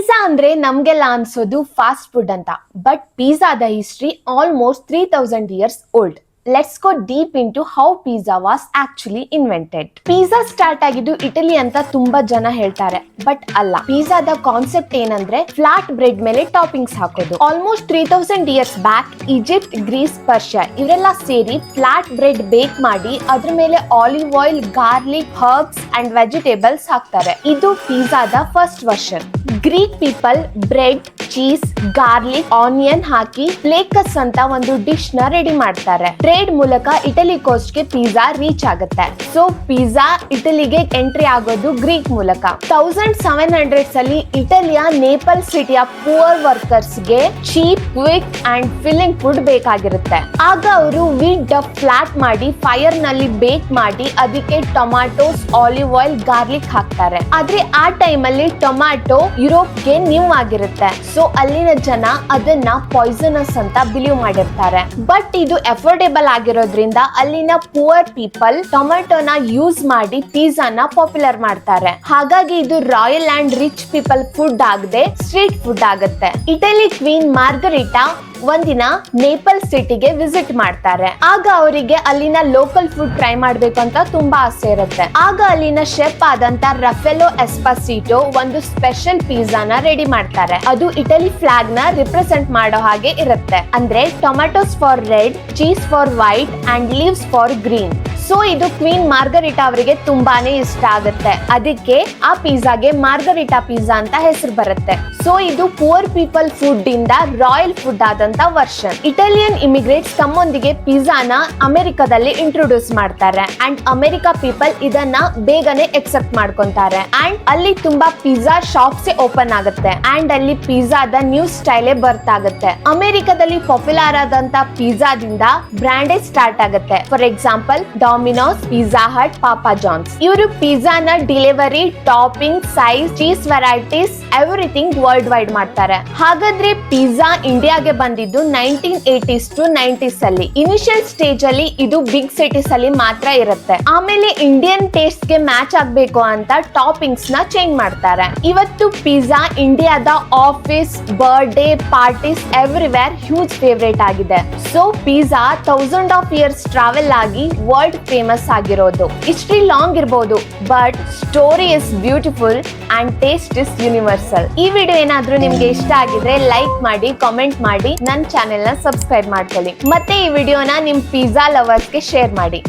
Pizza ಅಂದ್ರೆ ನಮ್ಗೆಲ್ಲ ಅನ್ಸೋದು ಫಾಸ್ಟ್ ಫುಡ್ ಅಂತ. But ಪಿಜ್ಜಾದ history almost three thousand years old let's go deep into how pizza was actually invented pizza start ಆಗಿದ್ದು Italy ಅಂತ ತುಂಬಾ ಜನ ಹೇಳ್ತಾರೆ ಬಟ್ ಅಲ್ಲ. ಪಿಜ್ಜಾದ ಕಾನ್ಸೆಪ್ಟ್ ಏನಂದ್ರೆ ಫ್ಲಾಟ್ ಬ್ರೆಡ್ ಮೇಲೆ ಟಾಪಿಂಗ್ಸ್ ಹಾಕೋದು. Almost three thousand years back Egypt Greece Persia ಇವರೆಲ್ಲ ಸೇರಿ ಫ್ಲಾಟ್ ಬ್ರೆಡ್ ಬೇಕ್ ಮಾಡಿ ಅದ್ರ ಮೇಲೆ olive oil garlic herbs and vegetables ಹಾಕ್ತಾರೆ. ಇದು ಪಿಜ್ಜಾದ first version Greek people bread cheese garlic onion ಹಾಕಿ ಪ್ಲೇಕಸ್ ಅಂತ ಒಂದು ಡಿಶ್ನ ರೆಡಿ ಮಾಡ್ತಾರೆ. ಟ್ರೇಡ್ ಮೂಲಕ ಇಟಲಿ ಕೋಸ್ಟ್ಗೆ ಪಿಜ್ಜಾ ರೀಚ್ ಆಗುತ್ತೆ. ಸೊ ಪಿಜ್ಜಾ ಇಟಲಿಗೆ ಎಂಟ್ರಿ ಆಗೋದು ಗ್ರೀಕ್ ಮೂಲಕ. ತೌಸಂಡ್ ಸೆವೆನ್ ಹಂಡ್ರೆಡ್ಸ್ ಅಲ್ಲಿ ಇಟಲಿಯ ನೇಪಲ್ ಸಿಟಿಯ poor ವರ್ಕರ್ಸ್ಗೆ cheap quick and filling food ಬೇಕಾಗಿರುತ್ತೆ. ಆಗ ಅವರು ವೀಟ್ ಡಫ್ ಫ್ಲಾಟ್ ಮಾಡಿ ಫೈರ್ನಲ್ಲಿ ಬೇಕ್ ಮಾಡಿ, ಅದಕ್ಕೆ ಟೊಮ್ಯಾಟೋಸ್ ಆಲಿವ್ ಆಯಿಲ್ ಗಾರ್ಲಿಕ್ ಹಾಕ್ತಾರೆ. ಆದ್ರೆ ಆ ಟೈಮ್ ಅಲ್ಲಿ ಟೊಮ್ಯಾಟೊ ಯುರೋಪ್ಗೆ ನ್ಯೂ ಆಗಿರುತ್ತೆ. ಅಲ್ಲಿನ ಜನ ಅದನ್ನ ಪಾಯ್ಸನಸ್ ಅಂತ ಬಿಲೀವ್ ಮಾಡಿರ್ತಾರೆ. ಬಟ್ ಇದು ಅಫೋರ್ಡೆಬಲ್ ಆಗಿರೋದ್ರಿಂದ ಅಲ್ಲಿನ ಪುವರ್ ಪೀಪಲ್ ಟೊಮೆಟೊನ ಯೂಸ್ ಮಾಡಿ ಪಿಜ್ಜಾನ ಪಾಪ್ಯುಲರ್ ಮಾಡ್ತಾರೆ. ಹಾಗಾಗಿ ಇದು royal and rich people food ಆಗದೆ ಸ್ಟ್ರೀಟ್ ಫುಡ್ ಆಗುತ್ತೆ. ಇಟಲಿ ಕ್ವೀನ್ ಮಾರ್ಗರಿಟಾ ಒಂದಿನ ನೇಪಲ್ ಸಿಟಿಗೆ ವಿಸಿಟ್ ಮಾಡ್ತಾರೆ. ಆಗ ಅವರಿಗೆ ಅಲ್ಲಿನ ಲೋಕಲ್ ಫುಡ್ ಟ್ರೈ ಮಾಡ್ಬೇಕು ಅಂತ ತುಂಬಾ ಆಸೆ ಇರುತ್ತೆ. ಆಗ ಅಲ್ಲಿನ ಶೆಫ್ ಆದಂತ ರಫೆಲೋ ಎಸ್ಪಾಸಿಟೋ ಒಂದು ಸ್ಪೆಷಲ್ ಪಿಜ್ಜಾನ ರೆಡಿ ಮಾಡ್ತಾರೆ. ಅದು ಇಟಲಿ ಫ್ಲಾಗ್ನ ರಿಪ್ರೆಸೆಂಟ್ ಮಾಡೋ ಹಾಗೆ ಇರುತ್ತೆ. ಅಂದ್ರೆ tomatoes for red, cheese for white, and leaves for green. So ಇದು ಕ್ವೀನ್ ಮಾರ್ಗರಿಟಾ ಅವರಿಗೆ ತುಂಬಾನೇ ಇಷ್ಟ ಆಗುತ್ತೆ. ಅದಕ್ಕೆ ಆ ಪಿಜ್ಜಾಗೆ ಮಾರ್ಗರಿಟಾ ಪಿಜ್ಜಾ ಅಂತ ಹೆಸರು ಬರುತ್ತೆ. ಸೊ ಇದು ಪುವರ್ ಪೀಪಲ್ ಫುಡ್ ಇಂದ ರಾಯಲ್ ಫುಡ್ ಆದಂತ ವರ್ಷನ್ ಇಟಾಲಿಯನ್ ಇಮಿಗ್ರೇಟ್ಸ್ ತಮ್ಮೊಂದಿಗೆ ಪಿಜ್ಜಾನ ಅಮೆರಿಕದಲ್ಲಿ ಇಂಟ್ರೊಡ್ಯೂಸ್ ಮಾಡ್ತಾರೆ. ಅಂಡ್ ಅಮೆರಿಕ ಪೀಪಲ್ ಇದನ್ನ ಬೇಗನೆ ಎಕ್ಸೆಪ್ಟ್ ಮಾಡ್ಕೊಂತಾರೆ. ಅಂಡ್ ಅಲ್ಲಿ ತುಂಬಾ ಪಿಜ್ಜಾ ಶಾಪ್ಸ್ ಓಪನ್ ಆಗುತ್ತೆ. ಅಂಡ್ ಅಲ್ಲಿ ಪಿಜ್ಜಾದ ನ್ಯೂ ಸ್ಟೈಲೆ ಬರ್ತ್ ಆಗುತ್ತೆ ಅಮೆರಿಕದಲ್ಲಿ ಪಾಪ್ಯುಲರ್ ಆದಂತ ಪಿಜ್ಜಾದಿಂದ ಬ್ರ್ಯಾಂಡೇ ಸ್ಟಾರ್ಟ್ ಆಗುತ್ತೆ. For example Domino's Pizza Hut Papa John's ಇವರು ಪಿಜ್ಜಾನ delivery topping size cheese varieties everything world wide ಮಾಡ್ತಾರೆ. ಹಾಗಾದ್ರೆ ಪಿಜ್ಜಾ ಇಂಡಿಯಾಗೆ ಬಂದಿದ್ದು ನೈನ್ಟೀನ್ ಏಟೀಸ್ ಟು ನೈನ್ಟೀಸ್ ಅಲ್ಲಿ. ಇನಿಷಿಯಲ್ ಸ್ಟೇಜ್ ಅಲ್ಲಿ ಇದು ಬಿಗ್ ಸಿಟೀಸ್ ಅಲ್ಲಿ ಮಾತ್ರ ಇರುತ್ತೆ. ಆಮೇಲೆ ಇಂಡಿಯನ್ ಟೇಸ್ಟ್ಗೆ ಮ್ಯಾಚ್ ಆಗ್ಬೇಕು ಅಂತ ಟಾಪಿಂಗ್ಸ್ನ ಚೇಂಜ್ ಮಾಡ್ತಾರೆ. ಇವತ್ತು ಪಿಜ್ಜಾ ಇಂಡಿಯಾದ office birthday parties everywhere huge favourite ಆಗಿದೆ. So pizza thousand of years travel ಆಗಿ ವರ್ಲ್ಡ್ ಫೇಮಸ್ ಆಗಿರೋದು. ಹಿಸ್ಟ್ರಿ ಲಾಂಗ್ ಇರ್ಬೋದು but story is beautiful and taste is universal ಈ ವಿಡಿಯೋ ಏನಾದ್ರೂ ನಿಮ್ಗೆ ಇಷ್ಟ ಆಗಿದ್ರೆ ಲೈಕ್ ಮಾಡಿ ಕಾಮೆಂಟ್ ಮಾಡಿ ನನ್ನ ಚಾನೆಲ್ನ ಸಬ್ಸ್ಕ್ರೈಬ್ ಮಾಡ್ಕೊಳ್ಳಿ. ಮತ್ತೆ ಈ ವಿಡಿಯೋನ ನಿಮ್ ಪಿಜ್ಜಾ ಲವರ್ಸ್ಗೆ ಶೇರ್ ಮಾಡಿ.